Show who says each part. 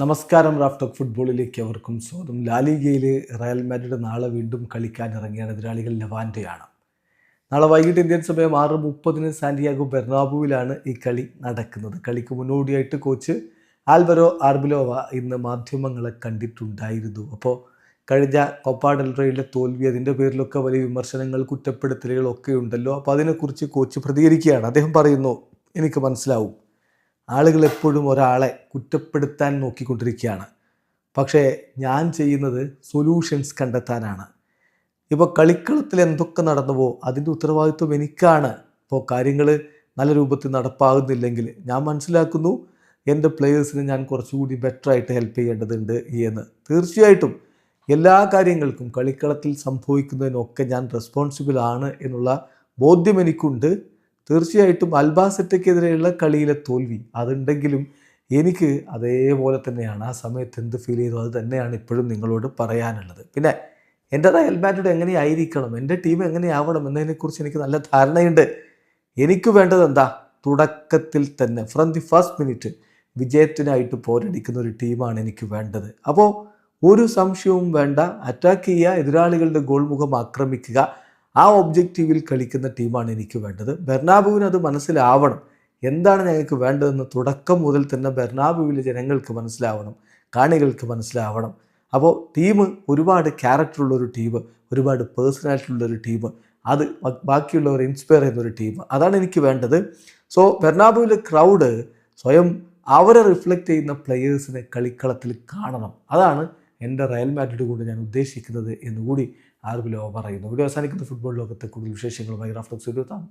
Speaker 1: നമസ്കാരം റാഫ്റ്റോക്ക് ഫുട്ബോളിലേക്ക് അവർക്കും സ്വാഗതം. ലാലിഗയിൽ റയൽ മാഡ്രിഡ് നാളെ വീണ്ടും കളിക്കാൻ ഇറങ്ങിയാണ് എതിരാളികൾ ലവാൻഡയാണ്. നാളെ വൈകിട്ട് ഇന്ത്യൻ സമയം ആറ് മുപ്പതിന് സാന്റിയാഗോ ബെർണാബുവിലാണ് ഈ കളി നടക്കുന്നത്. കളിക്ക് മുന്നോടിയായിട്ട് കോച്ച് ആൽബരോ ആർബിലോവ ഇന്ന് മാധ്യമങ്ങളെ കണ്ടിട്ടുണ്ടായിരുന്നു. അപ്പോൾ കഴിഞ്ഞ കൊപ്പ ഡെൽറയുടെ തോൽവി അതിന്റെ പേരിലൊക്കെ വലിയ വിമർശനങ്ങൾ കുറ്റപ്പെടുത്തലുകളൊക്കെ ഉണ്ടല്ലോ. അപ്പോൾ അതിനെക്കുറിച്ച് കോച്ച് പ്രതികരിക്കുകയാണ്. അദ്ദേഹം പറയുന്നു എനിക്ക് മനസ്സിലാവും. ആളുകൾ എപ്പോഴും ഒരാളെ കുറ്റപ്പെടുത്താൻ നോക്കിക്കൊണ്ടിരിക്കുകയാണ്. പക്ഷേ ഞാൻ ചെയ്യുന്നത് സൊല്യൂഷൻസ് കണ്ടെത്താനാണ്. ഇപ്പോൾ കളിക്കളത്തിൽ എന്തൊക്കെ നടന്നുവോ അതിന്റെ ഉത്തരവാദിത്വം എനിക്കാണ്. ഇപ്പോൾ കാര്യങ്ങൾ നല്ല രൂപത്തിൽ നടപ്പാകുന്നില്ലെങ്കിൽ ഞാൻ മനസ്സിലാക്കുന്നു എന്റെ പ്ലെയേഴ്സിന് ഞാൻ കുറച്ചുകൂടി ബെറ്ററായിട്ട് ഹെൽപ്പ് ചെയ്യേണ്ടതുണ്ട് എന്ന്. തീർച്ചയായിട്ടും എല്ലാ കാര്യങ്ങൾക്കും കളിക്കളത്തിൽ സംഭവിക്കുന്നതിനൊക്കെ ഞാൻ റെസ്പോൺസിബിൾ ആണ് എന്നുള്ള ബോധ്യം എനിക്കുണ്ട്. തീർച്ചയായിട്ടും അൽബാസെറ്റയ്ക്കെതിരെയുള്ള കളിയിലെ തോൽവി അതുണ്ടെങ്കിലും എനിക്ക് അതേപോലെ തന്നെയാണ്. ആ സമയത്ത് എന്ത് ഫീൽ ചെയ്തു അത് തന്നെയാണ് ഇപ്പോഴും നിങ്ങളോട് പറയാനുള്ളത്. പിന്നെ എന്റെ മാഡ്രിഡ് എങ്ങനെയായിരിക്കണം? എന്റെ ടീം എങ്ങനെയാവണം എന്നതിനെക്കുറിച്ച് എനിക്ക് നല്ല ധാരണയുണ്ട്. എനിക്ക് വേണ്ടത് എന്താ? തുടക്കത്തിൽ തന്നെ ഫ്രം ദി ഫസ്റ്റ് മിനിറ്റ് വിജയത്തിനായിട്ട് പോരടിക്കുന്ന ഒരു ടീമാണ് എനിക്ക് വേണ്ടത്. അപ്പോൾ ഒരു സംശയവും വേണ്ട. അറ്റാക്ക് ചെയ്യുക എതിരാളികളുടെ ഗോൾമുഖം ആക്രമിക്കുക. ആ ഒബ്ജക്റ്റീവിൽ കളിക്കുന്ന ടീമാണ് എനിക്ക് വേണ്ടത്. ബെർണാബുവിന് അത് മനസ്സിലാവണം. എന്താണ് ഞങ്ങൾക്ക് വേണ്ടതെന്ന് തുടക്കം മുതൽ തന്നെ ബെർണാബുവിലെ ജനങ്ങൾക്ക് മനസ്സിലാവണം. കാണികൾക്ക് മനസ്സിലാവണം. അപ്പോൾ ടീം ഒരുപാട് ക്യാരക്ടറുള്ള ഒരു ടീം ഒരുപാട് പേഴ്സണാലിറ്റി ഉള്ള ഒരു ടീം അത് ബാക്കിയുള്ളവരെ ഇൻസ്പയർ ചെയ്യുന്ന ഒരു ടീം. അതാണ് എനിക്ക് വേണ്ടത്. സോ ബെർണാബുവിലെ ക്രൗഡ് സ്വയം അവരെ റിഫ്ലക്റ്റ് ചെയ്യുന്ന പ്ലെയേഴ്സിനെ കളിക്കളത്തിൽ കാണണം. അതാണ് എന്റെ റയൽ മാഡ്രിഡ് കൊണ്ട് ഞാൻ ഉദ്ദേശിക്കുന്നത് എന്നുകൂടി ആർ ആർബിലോ പറയുന്നു. വീഡിയോ അവസാനിക്കുന്ന ഫുട്ബോൾ ലോകത്തെ കൂടുതൽ വിശേഷങ്ങളുമായി റാഫ്റ്റോക്സ് എത്താം